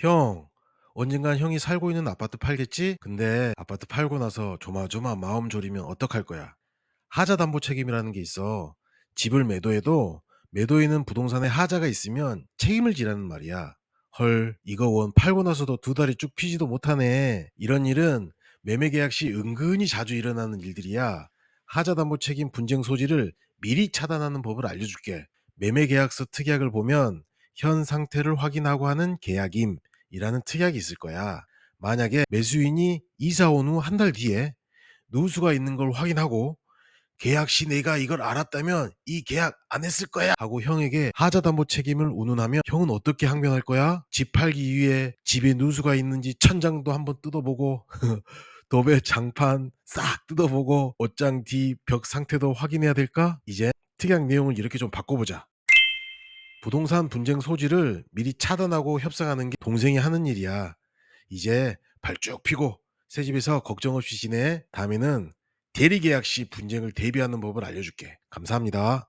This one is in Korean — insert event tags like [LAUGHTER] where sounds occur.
형, 언젠간 형이 살고 있는 아파트 팔겠지? 근데 아파트 팔고 나서 조마조마 마음 졸이면 어떡할 거야? 하자 담보 책임이라는 게 있어. 집을 매도해도 매도인은 부동산에 하자가 있으면 책임을 지라는 말이야. 헐, 이거 원 팔고 나서도 두 달이 쭉 피지도 못하네. 이런 일은 매매 계약 시 은근히 자주 일어나는 일들이야. 하자 담보 책임 분쟁 소지를 미리 차단하는 법을 알려줄게. 매매 계약서 특약을 보면 현 상태를 확인하고 하는 계약임 이라는 특약이 있을 거야. 만약에 매수인이 이사 온 후 한 달 뒤에 누수가 있는 걸 확인하고 계약 시 내가 이걸 알았다면 이 계약 안 했을 거야 하고 형에게 하자담보 책임을 운운하면 형은 어떻게 항변할 거야? 집 팔기 위해 집에 누수가 있는지 천장도 한번 뜯어보고 [LAUGHS] 도배 장판 싹 뜯어보고 옷장 뒤 벽 상태도 확인해야 될까? 이제 특약 내용을 이렇게 좀 바꿔보자. 부동산 분쟁 소지를 미리 차단하고 협상하는 게 동생이 하는 일이야. 이제 발 쭉 피고 새 집에서 걱정 없이 지내. 다음에는 대리 계약 시 분쟁을 대비하는 법을 알려줄게. 감사합니다.